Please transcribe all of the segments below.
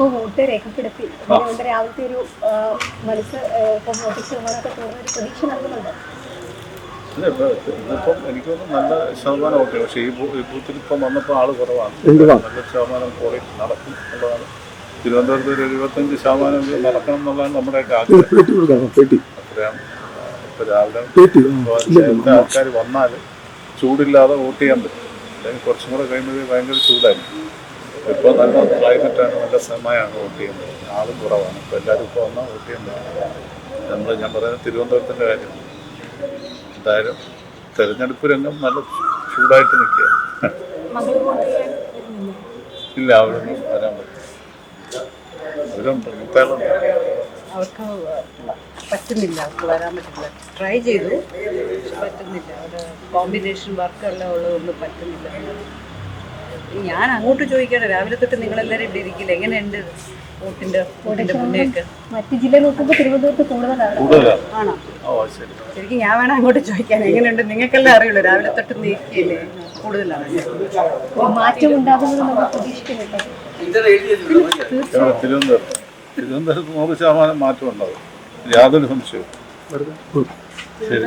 ഇപ്പോൾ വോട്ട് രേഖപ്പെടുത്തി. അതുകൊണ്ട് രാവിലത്തെ ഒരു മനസ്സ് മത്സര വോട്ട് ശതമാനമൊക്കെ തോന്നുന്ന ഒരു പ്രതീക്ഷ നൽകുന്നുണ്ട്. ഇല്ല, ഇപ്പൊ എനിക്ക് നല്ല ശതമാനം ഓക്കെ പക്ഷേ ഈ ബൂ- ബൂത്തിൽ ഇപ്പം വന്നപ്പോൾ ആൾ കുറവാണ്. നല്ല ശതമാനം പോളിംഗ് നടക്കും എന്നുള്ളതാണ്. തിരുവനന്തപുരത്ത് ഒരു എഴുപത്തഞ്ച് ശതമാനം എങ്കിലും നടക്കണം എന്നുള്ളതാണ് നമ്മുടെയൊക്കെ ആഗ്രഹം. പേട്ടി കൊടുക്കണം പേട്ടി. അത്രയും ഇപ്പൊ രാവിലെ ആൾക്കാർ വന്നാൽ ചൂടില്ലാതെ വോട്ട് ചെയ്യാൻ പറ്റും. അല്ലെങ്കിൽ കുറച്ചും കൂടെ കഴിയുമ്പോഴേ ഭയങ്കര ചൂടായിരിക്കും. ഇപ്പോൾ നല്ല ക്ലൈമറ്റാണ് നല്ല സമയമാണ് വോട്ട് ചെയ്യുന്നത്. ആളും കുറവാണ്. ഇപ്പോൾ എല്ലാവരും ഇപ്പോൾ വന്നാൽ വോട്ട് ചെയ്യുന്നത് നമ്മൾ ഞാൻ പറയുന്നത് തിരുവനന്തപുരത്തിന്റെ കാര്യം. എന്തായാലും തെരഞ്ഞെടുപ്പ് രംഗം നല്ല ചൂടായിട്ട് നിൽക്കുക. ഇല്ല അവരൊന്നും വരാൻ പറ്റും അവരും പ്രമുഖരുണ്ട് അവർക്ക് പറ്റുന്നില്ല. അവർക്ക് വരാൻ പറ്റില്ല. ട്രൈ ചെയ്തു. പറ്റുന്നില്ല. അവിടെ കോമ്പിനേഷൻ വർക്കെല്ലാം ഉള്ളതൊന്നും പറ്റുന്നില്ല. ഞാൻ അങ്ങോട്ട് ചോദിക്കട്ടെ. രാവിലെ തൊട്ട് നിങ്ങളെല്ലാവരും ഇവിടെ ഇരിക്കില്ല? എങ്ങനെയുണ്ട് വോട്ടിന്റെ വോട്ടിന്റെ മുന്നേക്ക്? മറ്റു ജില്ല നോക്കുമ്പോൾ തിരുവനന്തപുരത്ത് കൂടുതലാണ്. ആണോ? ശരിക്കും ഞാൻ വേണം അങ്ങോട്ട് ചോദിക്കാൻ. എങ്ങനെയുണ്ട്? നിങ്ങൾക്കെല്ലാം അറിയുള്ളൂ രാവിലെ തൊട്ട് നീക്കിയില്ലേ? കൂടുതലാണ്. മാറ്റം ഉണ്ടാകുന്നത് നമ്മൾ പ്രതീക്ഷിക്കുന്നുണ്ട്. തിരുവനന്തപുരത്ത് നൂറ് ശതമാനം മാറ്റം ഉണ്ടാവും. യാതൊരു സംശയവും ശരി.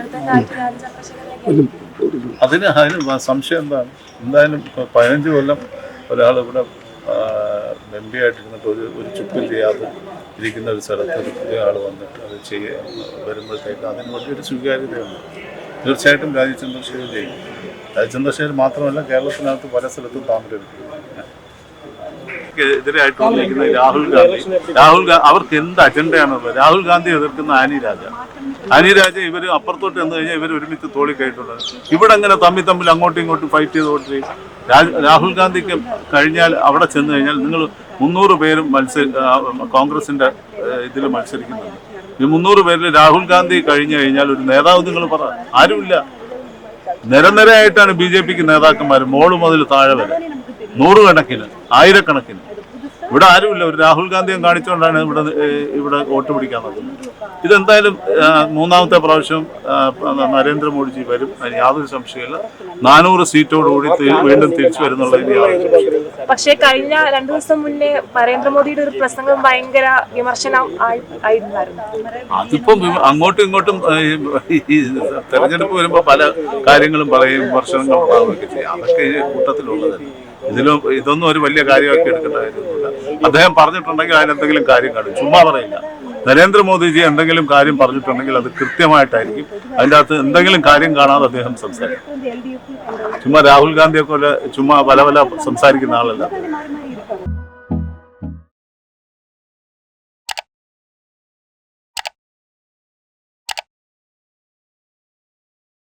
അതിന് അതിന് സംശയം എന്താണ്? എന്തായാലും പതിനഞ്ച് കൊല്ലം ഒരാൾ ഇവിടെ എം പി ആയിട്ടിരുന്നിട്ട് ഒരു ഒരു ചുക്കും ചെയ്യാതെ ഇരിക്കുന്ന ഒരു സ്ഥലത്ത് ഒരു പുതിയ ആൾ വന്നിട്ട് അത് ചെയ്യ വരുമ്പോഴത്തേക്ക് അതിന് വലിയൊരു സ്വീകാര്യതയുണ്ട്. തീർച്ചയായിട്ടും രാജീവ് ചന്ദ്രശേഖർ ചെയ്യും രാജീവ് ചന്ദ്രശേഖർ മാത്രമല്ല കേരളത്തിനകത്ത് പല സ്ഥലത്തും താമരം എതിരായിട്ട് വന്നിരിക്കുന്ന രാഹുൽ ഗാന്ധി. രാഹുൽ ഗാന്ധി അവർക്ക് എന്ത് അജണ്ടയാണുള്ളത്? രാഹുൽ ഗാന്ധി എതിർക്കുന്ന ആനി രാജ. ആനി രാജ ഇവർ അപ്പുറത്തോട്ട് എന്ന് കഴിഞ്ഞാൽ ഇവർ ഒരുമിച്ച് തോളി കയറ്റുള്ളത് ഇവിടെ അങ്ങനെ തമ്മിൽ തമ്മിൽ അങ്ങോട്ടും ഇങ്ങോട്ടും ഫൈറ്റ് ചെയ്ത് വോട്ട് രാഹുൽ ഗാന്ധിക്ക് കഴിഞ്ഞാൽ അവിടെ ചെന്ന് കഴിഞ്ഞാൽ നിങ്ങൾ മുന്നൂറ് പേരും മത്സരി കോൺഗ്രസിന്റെ ഇതിൽ മത്സരിക്കുന്നുണ്ട്. ഈ മുന്നൂറ് പേരിൽ രാഹുൽ ഗാന്ധി കഴിഞ്ഞു കഴിഞ്ഞാൽ ഒരു നേതാവ് നിങ്ങൾ പറ. ആരുമില്ല. നിരനിരയായിട്ടാണ് ബി ജെ പിക്ക് നേതാക്കന്മാർ മോൾ മുതൽ താഴെ വരെ. നൂറുകണക്കിന് ആയിരക്കണക്കിന്. ഇവിടെ ആരുമില്ല. ഒരു രാഹുൽ ഗാന്ധിയും കാണിച്ചുകൊണ്ടാണ് ഇവിടെ ഇവിടെ വോട്ട് പിടിക്കാൻ നോക്കുന്നത് ഇതെന്തായാലും മൂന്നാമത്തെ പ്രാവശ്യം നരേന്ദ്രമോദിജി വരും. അതിന് യാതൊരു സംശയമില്ല നാനൂറ് സീറ്റോടുകൂടി വീണ്ടും തിരിച്ചു സംശയമില്ല പക്ഷേ കഴിഞ്ഞ രണ്ടു ദിവസം മുന്നേ നരേന്ദ്രമോദിയുടെ ഒരു പ്രസംഗം ഭയങ്കര വിമർശനം അതിപ്പം അങ്ങോട്ടും ഇങ്ങോട്ടും ഈ തെരഞ്ഞെടുപ്പ് വരുമ്പോൾ പല കാര്യങ്ങളും പറയും വിമർശനങ്ങൾ ഉണ്ടാവുകയൊക്കെ ചെയ്യും. അതൊക്കെ കൂട്ടത്തിലുള്ളതല്ല. ഇതിലും ഇതൊന്നും ഒരു വലിയ കാര്യമാക്കി എടുക്കേണ്ട കാര്യമൊന്നുമില്ല. അദ്ദേഹം പറഞ്ഞിട്ടുണ്ടെങ്കിൽ അതിലെന്തെങ്കിലും കാര്യം കാണും ചുമ്മാ പറയില്ല. നരേന്ദ്രമോദിജി എന്തെങ്കിലും കാര്യം പറഞ്ഞിട്ടുണ്ടെങ്കിൽ അത് കൃത്യമായിട്ടായിരിക്കും. അതിന്റെ അകത്ത് എന്തെങ്കിലും കാര്യം കാണാതെ അദ്ദേഹം സംസാരിക്കും. ചുമ്മാ രാഹുൽ ഗാന്ധിയെ പോലെ ചുമ്മാ പല പല സംസാരിക്കുന്ന ആളല്ല.